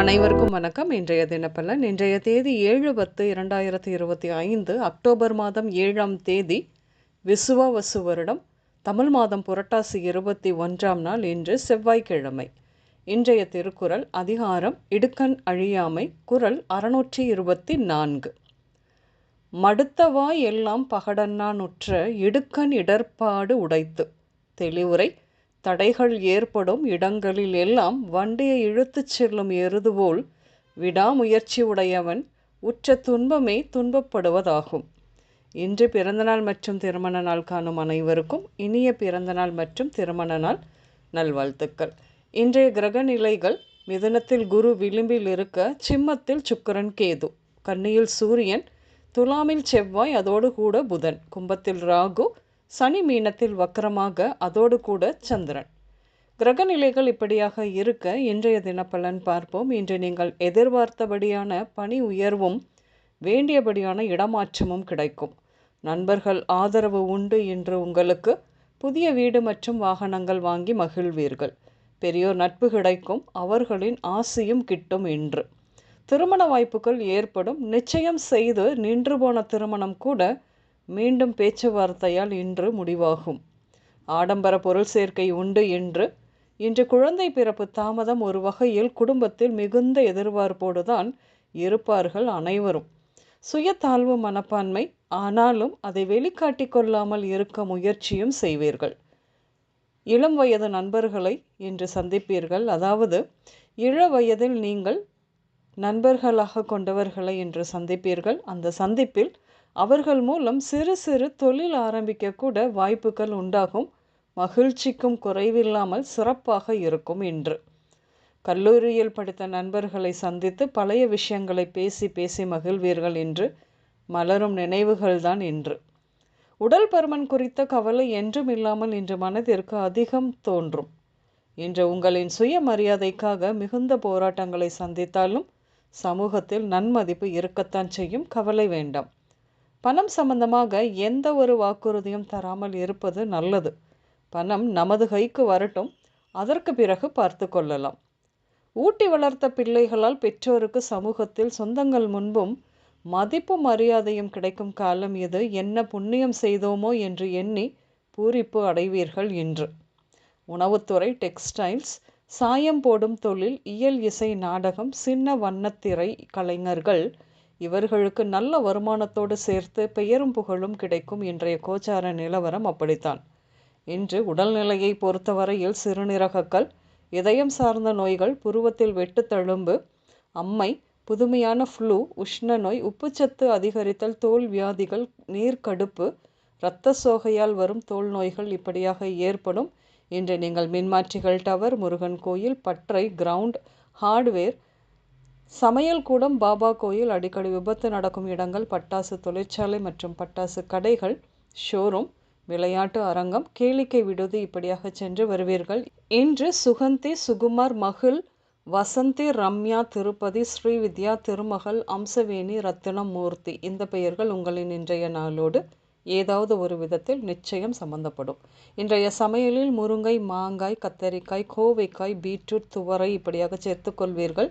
அனைவருக்கும் வணக்கம். இன்றைய தினப்பலன் இன்றைய தேதி ஏழு பத்து இரண்டாயிரத்தி இருபத்தி ஐந்து அக்டோபர் மாதம் ஏழாம் தேதி விசுவாவசு வருடம் தமிழ் மாதம் புரட்டாசி இருபத்தி ஒன்றாம் நாள் இன்று செவ்வாய்க்கிழமை. இன்றைய திருக்குறள் அதிகாரம் இடுக்கண் அழியாமை குறள் அறுநூற்றி இருபத்தி நான்கு. மடுத்தவாய் எல்லாம் பகடன்னானுற்ற இடுக்கண் இடர்பாடு உடைத்து. தெளிவுரை தடைகள் ஏற்படும் இடங்களில் எல்லாம் வண்டியை இழுத்துச் செல்லும் எருதுபோல் விடாமுயற்சி உடையவன் உற்ற துன்பமே துன்பப்படுவதாகும். இன்று பிறந்தநாள் மற்றும் திருமண நாள் காணும் அனைவருக்கும் இனிய பிறந்தநாள் மற்றும் திருமண நாள் நல்வாழ்த்துக்கள். இன்றைய கிரக நிலைகள் மிதனத்தில் குரு விளிம்பில் இருக்க சிம்மத்தில் சுக்கிரன் கேது கன்னியில் சூரியன் துலாமில் செவ்வாய் அதோடு கூட புதன் கும்பத்தில் ராகு சனி மீனத்தில் வக்கரமாக அதோடு கூட சந்திரன். கிரகநிலைகள் இப்படியாக இருக்க இன்றைய தினப்பலன் பார்ப்போம். இன்று நீங்கள் எதிர்பார்த்தபடியான பணி உயர்வும் வேண்டியபடியான இடமாற்றமும் கிடைக்கும். நண்பர்கள் ஆதரவு உண்டு இன்று உங்களுக்கு புதிய வீடு மற்றும் வாகனங்கள் வாங்கி மகிழ்வீர்கள். பெரியோர் நட்பு கிடைக்கும் அவர்களின் ஆசையும் கிட்டும் இன்று. திருமண வாய்ப்புகள் ஏற்படும். நிச்சயம் செய்து நின்று போன திருமணம் கூட மீண்டும் பேச்சுவார்த்தையால் இன்று முடிவாகும். ஆடம்பர பொருள் சேர்க்கை உண்டு என்று இன்று குழந்தை பிறப்பு தாமதம் ஒரு வகையில் குடும்பத்தில் மிகுந்த எதிர்பார்ப்போடுதான் இருப்பார்கள் அனைவரும். சுயதாழ்வு மனப்பான்மை ஆனாலும் அதை வெளிக்காட்டி கொள்ளாமல் இருக்க முயற்சியும் செய்வீர்கள். இளம் வயது நண்பர்களை இன்று சந்திப்பீர்கள். அதாவது இள வயதில் நீங்கள் நண்பர்களாக கொண்டவர்களை இன்று சந்திப்பீர்கள். அந்த சந்திப்பில் அவர்கள் மூலம் சிறு சிறு தொழில் ஆரம்பிக்க கூட வாய்ப்புகள் உண்டாகும். மகிழ்ச்சிக்கும் குறைவில்லாமல் சிறப்பாக இருக்கும் இன்று. கல்லூரியில் படித்த நண்பர்களை சந்தித்து பழைய விஷயங்களை பேசி பேசி மகிழ்வீர்கள் என்று மலரும் நினைவுகள்தான் இன்று. உடல் பருமன் குறித்த கவலை என்றும் இல்லாமல் இன்று மனதிற்கு அதிகம் தோன்றும். இன்று உங்களின் சுயமரியாதைக்காக மிகுந்த போராட்டங்களை சந்தித்தாலும் சமூகத்தில் நன்மதிப்பு இருக்கத்தான் செய்யும். கவலை வேண்டாம். பணம் சம்பந்தமாக எந்த ஒரு வாக்குறுதியும் தராமல் இருப்பது நல்லது. பணம் நமது கைக்கு வரட்டும். அதற்கு பிறகு பார்த்து கொள்ளலாம். ஊட்டி வளர்த்த பிள்ளைகளால் பெற்றோருக்கு சமூகத்தில் சொந்தங்கள் முன்பும் மதிப்பும் மரியாதையும் கிடைக்கும் காலம் இது. என்ன புண்ணியம் செய்தோமோ என்று எண்ணி பூரிப்பு அடைவீர்கள் இன்று. உணவுத்துறை டெக்ஸ்டைல்ஸ் சாயம் போடும் தொழில் இயல் இசை நாடகம் சின்ன வண்ணத்திரை கலைஞர்கள் இவர்களுக்கு நல்ல வருமானத்தோடு சேர்த்து பெயரும் புகழும் கிடைக்கும் இன்றைய கோச்சார நிலவரம் அப்படித்தான். இன்று உடல்நிலையை பொறுத்தவரையில் சிறுநீரகக்கல் இதயம் சார்ந்த நோய்கள் புருவத்தில் வெட்டுத்தழும்பு அம்மை புதுமையான ஃப்ளூ உஷ்ண நோய் உப்புச்சத்து அதிகரித்தல் தோல் வியாதிகள் நீர்க்கடுப்பு இரத்த சோகையால் வரும் தோல் நோய்கள் இப்படியாக ஏற்படும். இன்று நீங்கள் மின்மாற்றிகள் டவர் முருகன் கோயில் பற்றை கிரவுண்ட் ஹார்ட்வேர் சமையல் கூடம் பாபா கோயில் அடிக்கடி விபத்து நடக்கும் இடங்கள் பட்டாசு தொழிற்சாலை மற்றும் பட்டாசு கடைகள் ஷோரூம் விளையாட்டு அரங்கம் கேளிக்கை விடுதி இப்படியாக சென்று வருவீர்கள். இன்று சுகந்தி சுகுமார் மகிழ் வசந்தி ரம்யா திருப்பதி ஸ்ரீவித்யா திருமகள் அம்சவேணி ரத்தினமூர்த்தி இந்த பெயர்கள் உங்களின் இன்றைய நாளோடு ஏதாவது ஒரு விதத்தில் நிச்சயம் சம்பந்தப்படும். இன்றைய சமையலில் முருங்கை மாங்காய் கத்தரிக்காய் கோவைக்காய் பீட்ரூட் துவரை இப்படியாக சேர்த்துக்கொள்வீர்கள்